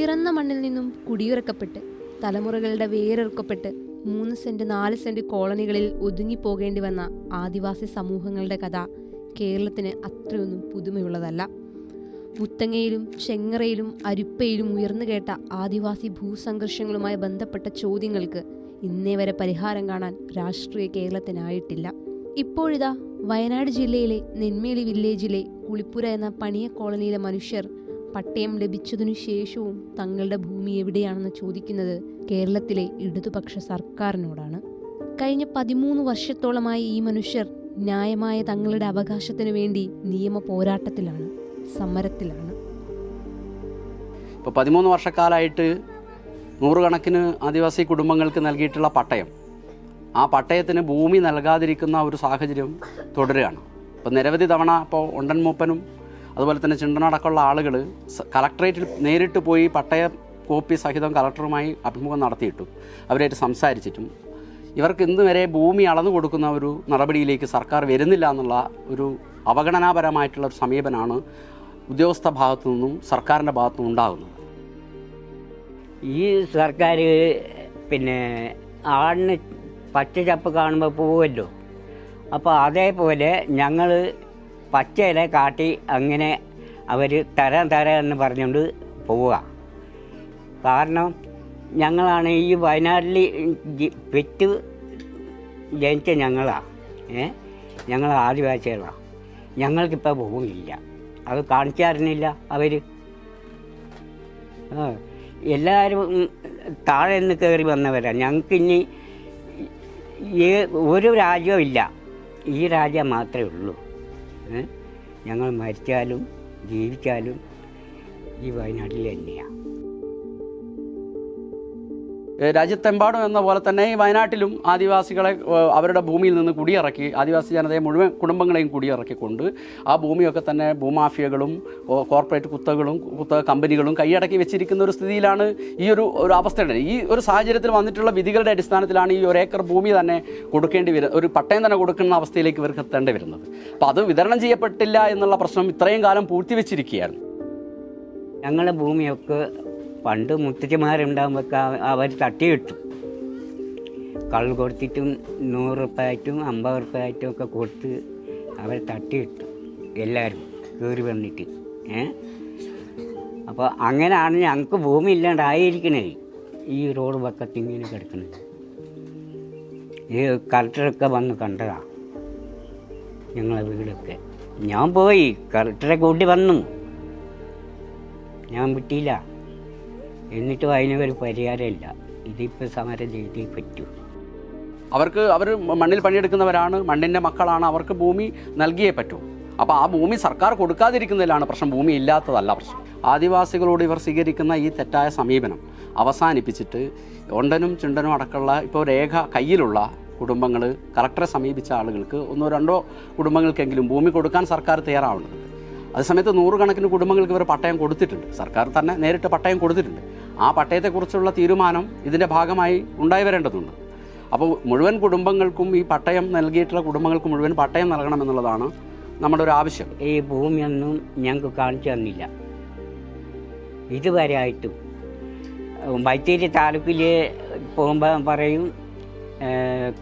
പിറന്ന മണ്ണിൽ നിന്നും കുടിയിറക്കപ്പെട്ട് തലമുറകളുടെ വേരറുക്കപ്പെട്ട് മൂന്ന് സെന്റ് നാല് സെന്റ് കോളനികളിൽ ഒതുങ്ങിപ്പോകേണ്ടി വന്ന ആദിവാസി സമൂഹങ്ങളുടെ കഥ കേരളത്തിന് അത്രയൊന്നും പുതുമയുള്ളതല്ല. മുത്തങ്ങയിലും ചെങ്ങറയിലും അരുപ്പയിലും ഉയർന്നു കേട്ട ആദിവാസി ഭൂസംഘർഷങ്ങളുമായി ബന്ധപ്പെട്ട ചോദ്യങ്ങൾക്ക് ഇന്നേ വരെ പരിഹാരം കാണാൻ രാഷ്ട്രീയ കേരളത്തിനായിട്ടില്ല. ഇപ്പോഴിതാ വയനാട് ജില്ലയിലെ നെന്മേലി വില്ലേജിലെ കുളിപ്പുര എന്ന പണിയ കോളനിയിലെ മനുഷ്യർ പട്ടയം ലഭിച്ചതിനു ശേഷവും തങ്ങളുടെ ഭൂമി എവിടെയാണെന്ന് ചോദിക്കുന്നത് കേരളത്തിലെ ഇടതുപക്ഷ സർക്കാരിനോടാണ്. കഴിഞ്ഞ പതിമൂന്ന് വർഷത്തോളമായി ഈ മനുഷ്യർ ന്യായമായ തങ്ങളുടെ അവകാശത്തിനു വേണ്ടി നിയമ പോരാട്ടത്തിലാണ് സമരത്തിലാണ്. ഇപ്പോൾ പതിമൂന്ന് വർഷക്കാലമായിട്ട് നൂറുകണക്കിന് ആദിവാസി കുടുംബങ്ങൾക്ക് നൽകിയിട്ടുള്ള പട്ടയം. ആ പട്ടയത്തിന് ഭൂമി നൽകാതിരിക്കുന്ന ഒരു സാഹചര്യം തുടരുകയാണ്. ഇപ്പോൾ നിരവധി തവണ ഇപ്പോൾ ഉണ്ടൻ മൂപ്പനും അതുപോലെ തന്നെ ചിണ്ടനടക്കമുള്ള ആളുകൾ കളക്ടറേറ്റിൽ നേരിട്ട് പോയി പട്ടയ കോപ്പി സഹിതം കളക്ടറുമായി അഭിമുഖം നടത്തിയിട്ടും അവരായിട്ട് സംസാരിച്ചിട്ടും ഇവർക്ക് ഇന്ന് വരെ ഭൂമി അളന്നു കൊടുക്കുന്ന ഒരു നടപടിയിലേക്ക് സർക്കാർ വരുന്നില്ല എന്നുള്ള ഒരു അവഗണനാപരമായിട്ടുള്ള ഒരു സമീപനമാണ് ഉദ്യോഗസ്ഥ ഭാഗത്തു നിന്നും സർക്കാരിന്റെ ഭാഗത്തു നിന്നും ഉണ്ടാകുന്നത്. ഈ സർക്കാർ പിന്നെ ആടിന് പച്ച ചപ്പ് കാണുമ്പോൾ പോവുമല്ലോ അപ്പോൾ അതേപോലെ ഞങ്ങൾ പച്ചയില കാട്ടി അങ്ങനെ അവർ തരാൻ തരാം എന്ന് പറഞ്ഞുകൊണ്ട് പോവുക. കാരണം ഞങ്ങളാണ് ഈ വയനാട്ടിൽ പെറ്റ് ജനിച്ച ഞങ്ങളാണ് ഏ? ഞങ്ങൾ ആദിവാസികളാണ് ഞങ്ങൾക്കിപ്പോൾ ഭൂമിയില്ല. അത് കാണിച്ചായിരുന്നില്ല അവർ എല്ലാവരും താഴെ നിന്ന് കയറി വന്നവരാണ് ഞങ്ങൾക്കിനി ഒരു രാജ്യവും ഇല്ല. ഈ രാജ്യം മാത്രമേ ഉള്ളൂ? ഞങ്ങൾ മരിച്ചാലും ജീവിച്ചാലും ഈ വയനാട്ടിൽ തന്നെയാണ് രാജ്യത്തെമ്പാടും എന്ന പോലെ തന്നെ ഈ വയനാട്ടിലും ആദിവാസികളെ അവരുടെ ഭൂമിയിൽ നിന്ന് കുടിയിറക്കി ആദിവാസി ജനതയെ മുഴുവൻ കുടുംബങ്ങളെയും കുടിയിറക്കിക്കൊണ്ട് ആ ഭൂമിയൊക്കെ തന്നെ ഭൂമാഫിയകളും കോർപ്പറേറ്റ് കുത്തകളും കുത്തക കമ്പനികളും കൈയടക്കി വെച്ചിരിക്കുന്ന ഒരു സ്ഥിതിയിലാണ് ഈ ഒരു ഒരു അവസ്ഥയുടെ. ഈ ഒരു സാഹചര്യത്തിൽ വന്നിട്ടുള്ള വിധികളുടെ അടിസ്ഥാനത്തിലാണ് ഈ ഒരു ഏക്കർ ഭൂമി തന്നെ കൊടുക്കേണ്ടി വരുന്നത് ഒരു പട്ടയം തന്നെ കൊടുക്കുന്ന അവസ്ഥയിലേക്ക് ഇവർക്ക് എത്തേണ്ടി വരുന്നത്. അപ്പോൾ അത് വിതരണം ചെയ്യപ്പെട്ടില്ല എന്നുള്ള പ്രശ്നം ഇത്രയും കാലം പൂഴ്ത്തിവെച്ചിരിക്കുകയായിരുന്നു ഞങ്ങളുടെ ഭൂമിയൊക്കെ പണ്ട് മുത്തച്ഛന്മാരുണ്ടാകുമ്പോൾ അവർ തട്ടിയിട്ടു. കള്ള് കൊടുത്തിട്ടും നൂറ് റുപ്യായിട്ടും അമ്പത് റുപ്യായിട്ടും ഒക്കെ കൊടുത്ത് അവർ തട്ടിയിട്ടു എല്ലാവരും കയറി വന്നിട്ട്. ഏ? അപ്പോൾ അങ്ങനെയാണ് ഞങ്ങൾക്ക് ഭൂമി ഇല്ലാണ്ടായിരിക്കണത് ഈ റോഡ് പക്കത്ത് ഇങ്ങനെ കിടക്കുന്നത് ഈ കളക്ടറൊക്കെ വന്ന് കണ്ടതാണ് ഞങ്ങളെ വീടൊക്കെ. ഞാൻ പോയി കളക്ടറെ കൂട്ടി വന്നു. ഞാൻ വിട്ടില്ല. എന്നിട്ടും അതിനൊരു പരിഹാരമില്ല. ഇതിപ്പോൾ സമരം ചെയ്തേ പറ്റൂ. അവർക്ക് അവർ മണ്ണിൽ പണിയെടുക്കുന്നവരാണ് മണ്ണിന്റെ മക്കളാണ് അവർക്ക് ഭൂമി നൽകിയേ പറ്റൂ. അപ്പോൾ ആ ഭൂമി സർക്കാർ കൊടുക്കാതിരിക്കുന്നതിലാണ് പ്രശ്നം. ഭൂമി ഇല്ലാത്തതല്ല പ്രശ്നം. ആദിവാസികളോട് ഇവർ സ്വീകരിക്കുന്ന ഈ തെറ്റായ സമീപനം അവസാനിപ്പിച്ചിട്ട് ഒണ്ടനും ചുണ്ടനും അടക്കമുള്ള ഇപ്പോൾ രേഖ കയ്യിലുള്ള കുടുംബങ്ങൾ കളക്ടറെ സമീപിച്ച ആളുകൾക്ക് ഒന്നോ രണ്ടോ കുടുംബങ്ങൾക്കെങ്കിലും ഭൂമി കൊടുക്കാൻ സർക്കാർ തയ്യാറാവുന്നത് അതേസമയത്ത് നൂറുകണക്കിന് കുടുംബങ്ങൾക്ക് ഇവർ പട്ടയം കൊടുത്തിട്ടുണ്ട്. സർക്കാർ തന്നെ നേരിട്ട് പട്ടയം കൊടുത്തിട്ടുണ്ട്. ആ പട്ടയത്തെക്കുറിച്ചുള്ള തീരുമാനം ഇതിന്റെ ഭാഗമായി ഉണ്ടായി വരേണ്ടതുണ്ട്. അപ്പോൾ മുഴുവൻ കുടുംബങ്ങൾക്കും ഈ പട്ടയം നൽകിയിട്ടുള്ള കുടുംബങ്ങൾക്ക് മുഴുവൻ പട്ടയം നൽകണമെന്നുള്ളതാണ് നമ്മുടെ ഒരു ആവശ്യം. ഈ ഭൂമിയൊന്നും ഞങ്ങൾക്ക് കാണിച്ചു തന്നില്ല. ഇതുവരെ ആയിട്ടും. ബൈത്തേരി താലൂക്കിൽ പോകുമ്പോൾ പറയും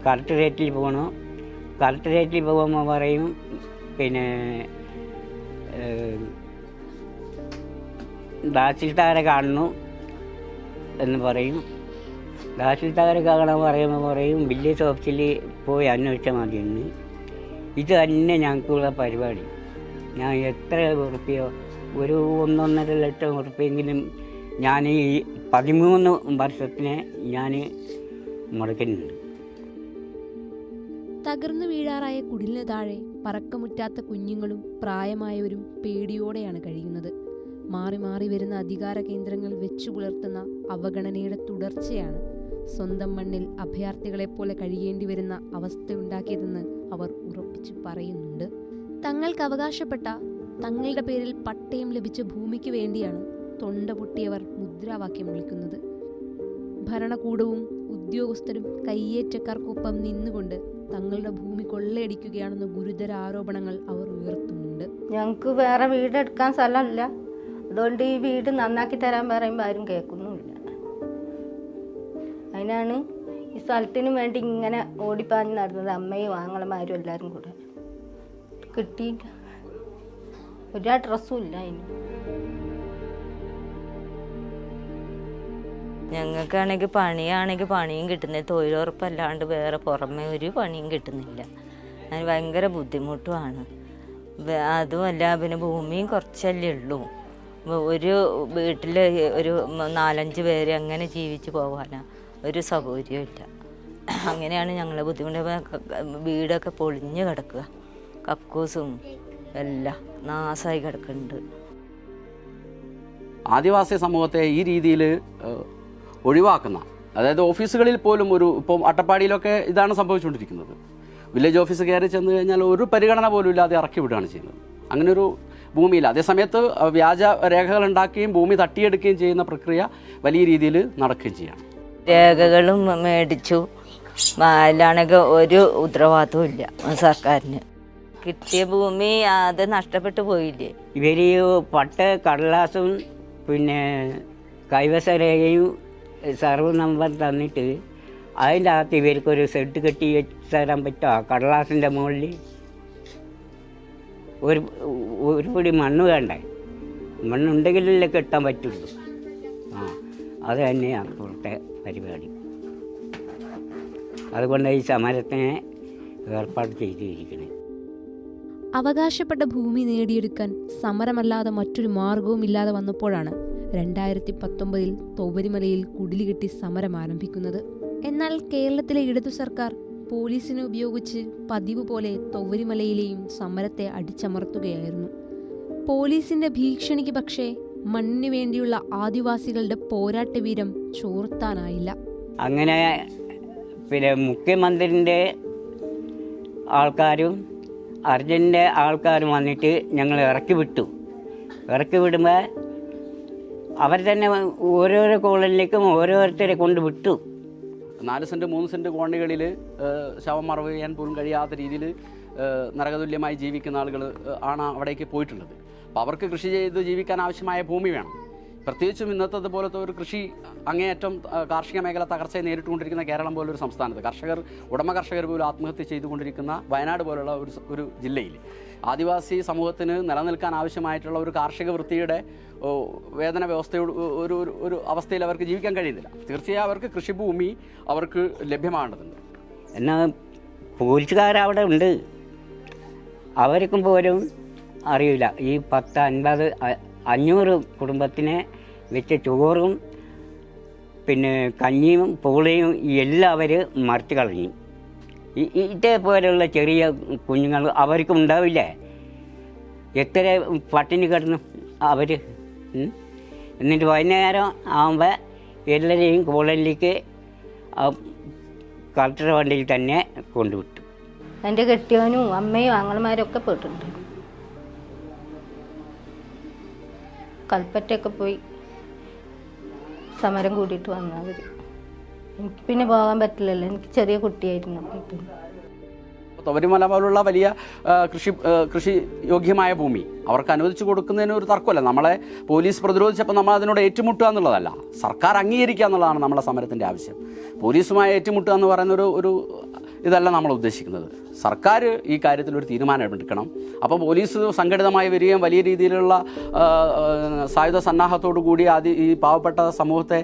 കളക്ടറേറ്റിൽ പോകണം. കളക്ടറേറ്റിൽ പോകുമ്പോൾ പറയും പിന്നെ തഹസിൽദാരെ കാണുന്നു എന്ന് പറയും. തഹസിൽദാരെ കാണാൻ പറയുമ്പോൾ പറയും വില്ലേജ് ഓഫീസിൽ പോയി അന്വേഷിച്ചാൽ മതിയെന്ന്. ഇത് തന്നെ ഞങ്ങൾക്കുള്ള പരിപാടി. ഞാൻ എത്ര ഉറപ്പിയോ ഒരു ഒന്നൊന്നര ലക്ഷം ഉറപ്പിയെങ്കിലും ഞാൻ ഈ പതിമൂന്ന് വർഷത്തിന് ഞാൻ മുടക്കുന്നുണ്ട്. തകർന്നു വീഴാറായ കുടിലിന് താഴെ പറക്കമുറ്റാത്ത കുഞ്ഞുങ്ങളും പ്രായമായവരും പേടിയോടെയാണ് കഴിയുന്നത്. മാറി മാറി വരുന്ന അധികാര കേന്ദ്രങ്ങൾ വെച്ചു പുലർത്തുന്ന അവഗണനയുടെ തുടർച്ചയാണ് സ്വന്തം മണ്ണിൽ അഭയാർത്ഥികളെപ്പോലെ കഴിയേണ്ടി വരുന്ന അവസ്ഥയുണ്ടാക്കിയതെന്ന് അവർ ഉറപ്പിച്ചു പറയുന്നുണ്ട്. തങ്ങൾക്ക് അവകാശപ്പെട്ട തങ്ങളുടെ പേരിൽ പട്ടയം ലഭിച്ച ഭൂമിക്ക് വേണ്ടിയാണ് തൊണ്ട പൊട്ടിയവർ മുദ്രാവാക്യം വിളിക്കുന്നത്. ഭരണകൂടവും ഉദ്യോഗസ്ഥരും കയ്യേറ്റക്കാർക്കൊപ്പം നിന്നുകൊണ്ട് തങ്ങളുടെ ഭൂമി കൊള്ളയടിക്കുകയാണെന്ന ഗുരുതര ആരോപണങ്ങൾ അവർ ഉയർത്തുന്നുണ്ട്. ഞങ്ങൾക്ക് വേറെ വീടെടുക്കാൻ സ്ഥലമില്ല. അതുകൊണ്ട് ഈ വീട് നന്നാക്കി തരാൻ പറയുമ്പോൾ ആരും കേൾക്കുന്നുമില്ല. അതിനാണ് ഈ സ്ഥലത്തിന് വേണ്ടി ഇങ്ങനെ ഓടിപ്പാഞ്ഞ് നടന്നത്. അമ്മയും ആങ്ങളമാരും എല്ലാവരും കൂടെ. കിട്ടിയില്ല. ഒരു ഡ്രസ്സും ഇല്ല അതിന് ഞങ്ങൾക്കാണെങ്കിൽ പണിയാണെങ്കിൽ പണിയും കിട്ടുന്നില്ല. തൊഴിലുറപ്പല്ലാണ്ട് വേറെ പുറമെ ഒരു പണിയും കിട്ടുന്നില്ല. അതിന് ഭയങ്കര ബുദ്ധിമുട്ടുമാണ്. അതുമല്ല പിന്നെ ഭൂമിയും കുറച്ചല്ലേ ഉള്ളൂ. ഒരു വീട്ടിൽ ഒരു നാലഞ്ച് പേര് അങ്ങനെ ജീവിച്ച് പോകാനാ. ഒരു സൗകര്യമില്ല അങ്ങനെയാണ് ഞങ്ങളെ ബുദ്ധിമുട്ട്. വീടൊക്കെ പൊളിഞ്ഞ് കിടക്കുക. കക്കൂസും എല്ലാം നാശമായി കിടക്കുന്നുണ്ട്. ആദിവാസി സമൂഹത്തെ ഈ രീതിയിൽ ഒഴിവാക്കുന്ന അതായത് ഓഫീസുകളിൽ പോലും ഒരു ഇപ്പം അട്ടപ്പാടിയിലൊക്കെ ഇതാണ് സംഭവിച്ചുകൊണ്ടിരിക്കുന്നത്. വില്ലേജ് ഓഫീസ് കയറി ചെന്ന് കഴിഞ്ഞാൽ ഒരു പരിഗണന പോലും ഇല്ലാതെ ഇറക്കി വിടുകയാണ് ചെയ്യുന്നത്. അങ്ങനെ ഒരു ഭൂമിയിൽ അതേസമയത്ത് വ്യാജ രേഖകൾ ഉണ്ടാക്കുകയും ഭൂമി തട്ടിയെടുക്കുകയും ചെയ്യുന്ന പ്രക്രിയ വലിയ രീതിയിൽ നടക്കുകയും ചെയ്യാണ്. രേഖകളും മേടിച്ചു. അതിലാണെങ്കിൽ ഒരു ഉത്തരവാദിത്വം ഇല്ല സർക്കാരിന്. കിട്ടിയ ഭൂമി അത് നഷ്ടപ്പെട്ടു പോയില്ലേ? ഇവർ പട്ട് കടലാസും പിന്നെ കൈവശ രേഖയും സർവ നമ്പർ തന്നിട്ട് അതിന്റെ അകത്ത് ഇവർക്കൊരു സെഡ് കെട്ടി വെച്ച് തരാൻ പറ്റുമോ കടലാസിന്റെ മുകളിൽ ഒരു ഒരു പൊടി മണ്ണ് വേണ്ടേ? മണ്ണുണ്ടെങ്കിലല്ലേ കെട്ടാൻ പറ്റുള്ളൂ. ആ അത് തന്നെയാണ് അപ്പോഴത്തെ പരിപാടി. അതുകൊണ്ട് ഈ സമരത്തിനെ ഏർപ്പാട് ചെയ്തിരിക്കുന്നത് അവകാശപ്പെട്ട ഭൂമി നേടിയെടുക്കാൻ സമരമല്ലാതെ മറ്റൊരു മാർഗവും ഇല്ലാതെ വന്നപ്പോഴാണ് രണ്ടായിരത്തി പത്തൊമ്പതിൽ തൊവരിമലയിൽ കുടിലുകെട്ടി സമരം ആരംഭിക്കുന്നത്. എന്നാൽ കേരളത്തിലെ ഇടതു സർക്കാർ പോലീസിനെ ഉപയോഗിച്ച് പതിവ് പോലെ തൊവരിമലയിലെയും സമരത്തെ അടിച്ചമർത്തുകയായിരുന്നു. പോലീസിന്റെ ഭീഷണിക്ക് പക്ഷേ മണ്ണിന് വേണ്ടിയുള്ള ആദിവാസികളുടെ പോരാട്ടവീരം ചോർത്താനായില്ല. അങ്ങനെ പിന്നെ മുഖ്യമന്ത്രിന്റെ ആൾക്കാരും അർജന്റെ ആൾക്കാരും വന്നിട്ട് ഞങ്ങൾ ഇറക്കി വിട്ടു. ഇറക്കി വിടുമ്പോൾ അവർ തന്നെ ഓരോരോ കോളനിലേക്കും ഓരോരുത്തരെ കൊണ്ട് വിട്ടു. നാല് സെന്റ് മൂന്ന് സെന്റ് കോളനികളിൽ ശവം മറവ് ചെയ്യാൻ പോലും കഴിയാത്ത രീതിയിൽ നരകതുല്യമായി ജീവിക്കുന്ന ആളുകൾ ആണ് അവിടേക്ക് പോയിട്ടുള്ളത്. അപ്പോൾ അവർക്ക് കൃഷി ചെയ്ത് ജീവിക്കാൻ ആവശ്യമായ ഭൂമി വേണം. പ്രത്യേകിച്ചും ഇന്നത്തെ പോലത്തെ ഒരു കൃഷി അങ്ങേയറ്റം കാർഷിക മേഖല തകർച്ചയെ നേരിട്ടുകൊണ്ടിരിക്കുന്ന കേരളം പോലൊരു സംസ്ഥാനത്ത്. കർഷകർ ഉടമ കർഷകർ പോലും ആത്മഹത്യ ചെയ്തുകൊണ്ടിരിക്കുന്ന വയനാട് പോലുള്ള ഒരു ഒരു ജില്ലയിൽ ആദിവാസി സമൂഹത്തിന് നിലനിൽക്കാൻ ആവശ്യമായിട്ടുള്ള ഒരു കാർഷിക വൃത്തിയുടെ വേതന വ്യവസ്ഥയോട് ഒരു ഒരു അവസ്ഥയിൽ അവർക്ക് ജീവിക്കാൻ കഴിയുന്നില്ല. തീർച്ചയായും അവർക്ക് കൃഷിഭൂമി അവർക്ക് ലഭ്യമാകേണ്ടതുണ്ട്. എന്നാൽ പോലീസുകാരവിടെ ഉണ്ട്. അവർക്കും പോലും അറിയില്ല. ഈ പത്ത് അൻപത് അഞ്ഞൂറ് കുടുംബത്തിനെ വെച്ച് ചോറും പിന്നെ കഞ്ഞിയും പൂളയും എല്ലാം അവർ മറിച്ച് കളഞ്ഞു. ഇതേപോലെയുള്ള ചെറിയ കുഞ്ഞുങ്ങൾ അവർക്കും ഉണ്ടാവില്ലേ? എത്ര പട്ടിണി കിടന്നു അവർ എന്നിട്ട് വൈകുന്നേരം ആകുമ്പോൾ എല്ലാവരെയും കോളനിലേക്ക് ആ കളക്ടർ വണ്ടിയിൽ തന്നെ കൊണ്ടുവിട്ടു. എന്റെ കെട്ടിയവനും അമ്മയും ആങ്ങളമാരും ഒക്കെ പോയിട്ടുണ്ട്. കൽപ്പറ്റയൊക്കെ പോയി സമരം കൂടിയിട്ട് വന്നവർ എനിക്ക് പിന്നെ പോകാൻ പറ്റില്ലല്ലോ. എനിക്ക് ചെറിയ കുട്ടിയായിരുന്നു. തൊവരിമല പോലുള്ള വലിയ കൃഷി കൃഷി യോഗ്യമായ ഭൂമി അവർക്ക് അനുവദിച്ചു കൊടുക്കുന്നതിന് ഒരു തർക്കമല്ല. നമ്മളെ പോലീസ് പ്രതിരോധിച്ചപ്പോൾ നമ്മൾ അതിനോട് ഏറ്റുമുട്ടുക എന്നുള്ളതല്ല. സർക്കാർ അംഗീകരിക്കുക എന്നുള്ളതാണ് നമ്മളെ സമരത്തിന്റെ ആവശ്യം. പോലീസുമായി ഏറ്റുമുട്ടുക എന്ന് പറയുന്ന ഒരു ഇതല്ല നമ്മൾ ഉദ്ദേശിക്കുന്നത്. സർക്കാർ ഈ കാര്യത്തിൽ ഒരു തീരുമാനം എടുക്കണം. അപ്പോൾ പോലീസ് സംഘടിതമായി വരികയും വലിയ രീതിയിലുള്ള സായുധ സന്നാഹത്തോടു കൂടി ആദ്യ ഈ പാവപ്പെട്ട സമൂഹത്തെ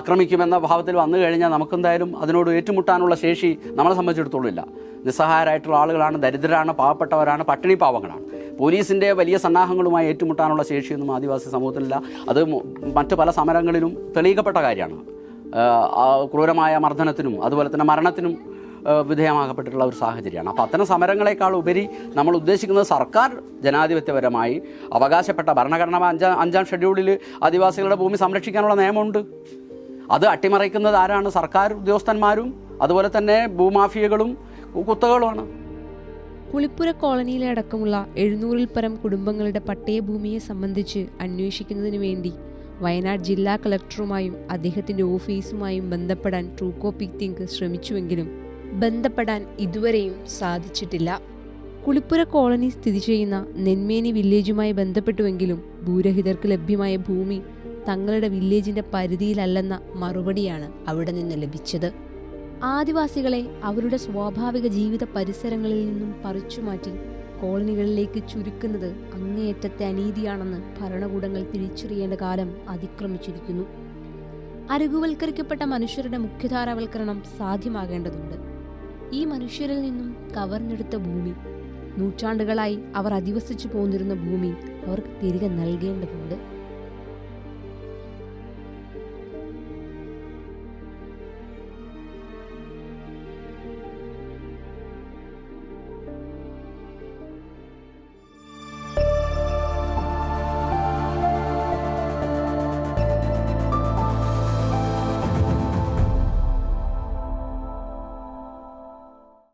ആക്രമിക്കുമെന്ന ഭാവത്തിൽ വന്നു കഴിഞ്ഞാൽ നമുക്കെന്തായാലും അതിനോട് ഏറ്റുമുട്ടാനുള്ള ശേഷി നമ്മളെ സംബന്ധിച്ചിടത്തോളം ഇല്ല. നിസ്സഹായരായിട്ടുള്ള ആളുകളാണ് ദരിദ്രരാണ് പാവപ്പെട്ടവരാണ് പട്ടിണി പാവങ്ങളാണ്. പോലീസിന്റെ വലിയ സന്നാഹങ്ങളുമായി ഏറ്റുമുട്ടാനുള്ള ശേഷിയൊന്നും ആദിവാസി സമൂഹത്തിലില്ല. അത് മറ്റു പല സമരങ്ങളിലും തെളിയിക്കപ്പെട്ട കാര്യമാണ്. ക്രൂരമായ മർദ്ദനത്തിനും അതുപോലെ തന്നെ മരണത്തിനും വിധേയമാക്കപ്പെട്ടിട്ടുള്ള ഒരു സാഹചര്യമാണ്. അപ്പോൾ അത്തരം സമരങ്ങളെക്കാൾ ഉപരി നമ്മൾ ഉദ്ദേശിക്കുന്നത് സർക്കാർ ജനാധിപത്യപരമായി അവകാശപ്പെട്ട ഭരണഘടന അഞ്ചാം അഞ്ചാം ഷെഡ്യൂളിൽ ആദിവാസികളുടെ ഭൂമി സംരക്ഷിക്കാനുള്ള നിയമമുണ്ട്. അത് അട്ടിമറിക്കുന്നത് ആരാണ്? സർക്കാർ ഉദ്യോഗസ്ഥന്മാരും അതുപോലെ തന്നെ ഭൂമാഫിയകളും കുത്തകളുമാണ്. പുളിപ്പുര കോളനിയിലടക്കമുള്ള എഴുന്നൂറിൽ പരം കുടുംബങ്ങളുടെ പട്ടയഭൂമിയെ സംബന്ധിച്ച് അന്വേഷിക്കുന്നതിന് വേണ്ടി വയനാട് ജില്ലാ കളക്ടറുമായും അദ്ദേഹത്തിന്റെ ഓഫീസുമായും ബന്ധപ്പെടാൻ ട്രൂകോപ്പി തിങ്ക് ശ്രമിച്ചുവെങ്കിലും ബന്ധപ്പെടാൻ ഇതുവരെയും സാധിച്ചിട്ടില്ല. കുളിപ്പുര കോളനി സ്ഥിതി ചെയ്യുന്ന നെന്മേനി വില്ലേജുമായി ബന്ധപ്പെട്ടുവെങ്കിലും ഭൂരഹിതർക്ക് ലഭ്യമായ ഭൂമി തങ്ങളുടെ വില്ലേജിന്റെ പരിധിയിലല്ലെന്ന മറുപടിയാണ് അവിടെ നിന്ന് ലഭിച്ചത്. ആദിവാസികളെ അവരുടെ സ്വാഭാവിക ജീവിത പരിസരങ്ങളിൽ നിന്നും പറിച്ചുമാറ്റി കോളനികളിലേക്ക് ചുരുക്കുന്നത് അങ്ങേയറ്റത്തെ അനീതിയാണെന്ന് ഭരണകൂടങ്ങൾ തിരിച്ചറിയേണ്ട കാലം അതിക്രമിച്ചിരിക്കുന്നു. അരകുവൽക്കരിക്കപ്പെട്ട മനുഷ്യരുടെ മുഖ്യധാരാവൽക്കരണം സാധ്യമാകേണ്ടതുണ്ട്. ഈ മനുഷ്യരിൽ നിന്നും കവർന്നെടുത്ത ഭൂമി നൂറ്റാണ്ടുകളായി അവർ അധിവസിച്ചു പോന്നിരുന്ന ഭൂമി അവർക്ക് തിരികെ നൽകേണ്ടതുണ്ട്.